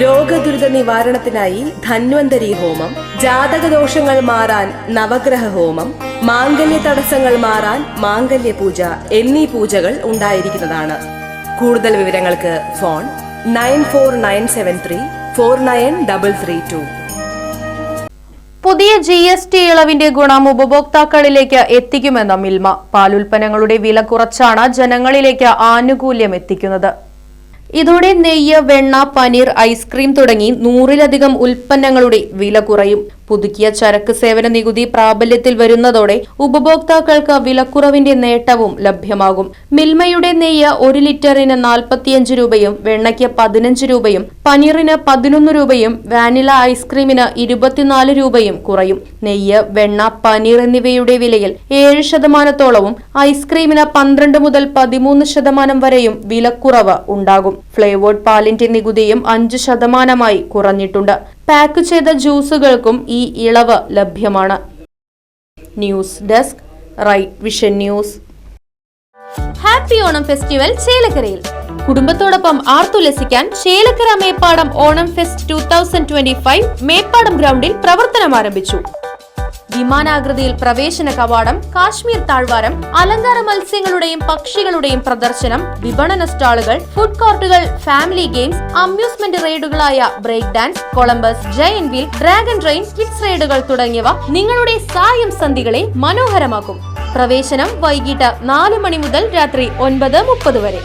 രോഗദുരിത നിവാരണത്തിനായി ധന്വന്തരി ഹോമം ജാതക ദോഷങ്ങൾ മാറാൻ നവഗ്രഹ ഹോമം മാംഗല്യ തടസ്സങ്ങൾ മാറാൻ മാംഗല്യ പൂജ എന്നീ പൂജകൾ ഉണ്ടായിരിക്കുന്നതാണ്. കൂടുതൽ വിവരങ്ങൾക്ക് phone nine four nine seven three four nine double three two. പുതിയ ജി എസ് ടി ഇളവിന്റെ ഗുണം ഉപഭോക്താക്കളിലേക്ക് എത്തിക്കുമെന്ന മിൽമ. പാലുൽപ്പന്നങ്ങളുടെ വില കുറച്ചാണ് ജനങ്ങളിലേക്ക് ആനുകൂല്യം എത്തിക്കുന്നത്. ഇതോടെ നെയ്യ് വെണ്ണ പനീർ ഐസ്ക്രീം തുടങ്ങി നൂറിലധികം ഉൽപ്പന്നങ്ങളുടെ വില കുറയും. പുതുക്കിയ ചരക്ക് സേവന നികുതി പ്രാബല്യത്തിൽ വരുന്നതോടെ ഉപഭോക്താക്കൾക്ക് വിലക്കുറവിന്റെ നേട്ടവും ലഭ്യമാകും. മിൽമയുടെ നെയ്യ് ഒരു ലിറ്ററിന് നാൽപ്പത്തിയഞ്ച് രൂപയും വെണ്ണയ്ക്ക് പതിനഞ്ച് രൂപയും പനീറിന് പതിനൊന്ന് രൂപയും വാനില ഐസ്ക്രീമിന് ഇരുപത്തിനാല് രൂപയും കുറയും. നെയ്യ് വെണ്ണ പനീർ എന്നിവയുടെ വിലയിൽ ഏഴ് ശതമാനത്തോളവും ഐസ്ക്രീമിന് പന്ത്രണ്ട് മുതൽ പതിമൂന്ന് ശതമാനം വരെയും വിലക്കുറവ് ഉണ്ടാകും. ഫ്ലേവേർഡ് പാലിന്റെ നികുതിയും അഞ്ച് ശതമാനമായി കുറഞ്ഞിട്ടുണ്ട്. പാക്ക് ചെയ്ത ജ്യൂസുകൾക്കും ഈ ഇളവ് ലഭ്യമാണ്. News desk right vision news. Happy Onam festival ചേലക്കരയിൽ. കുടുംബത്തോടൊപ്പം ആർത്തുലസിക്കാൻ Chelakkara Meppadam Onam fest two thousand twenty five Meppadam ഗ്രൗണ്ടിൽ പ്രവർത്തനം ആരംഭിച്ചു വിമാനാകൃതിയിൽ പ്രവേശന കവാടം കാശ്മീർ താഴ്വാരം അലങ്കാര മത്സ്യങ്ങളുടെയും പക്ഷികളുടെയും പ്രദർശനം വിപണന സ്റ്റാളുകൾ ഫുഡ് കോർട്ടുകൾ family games amusement റൈഡുകളായ break dance Columbus giant wheel dragon train kids റൈഡുകൾ തുടങ്ങിയവ നിങ്ങളുടെ സായം സന്ധികളെ മനോഹരമാക്കും. പ്രവേശനം വൈകിട്ട് നാല് മണി മുതൽ രാത്രി ഒൻപത് മുപ്പത് വരെ.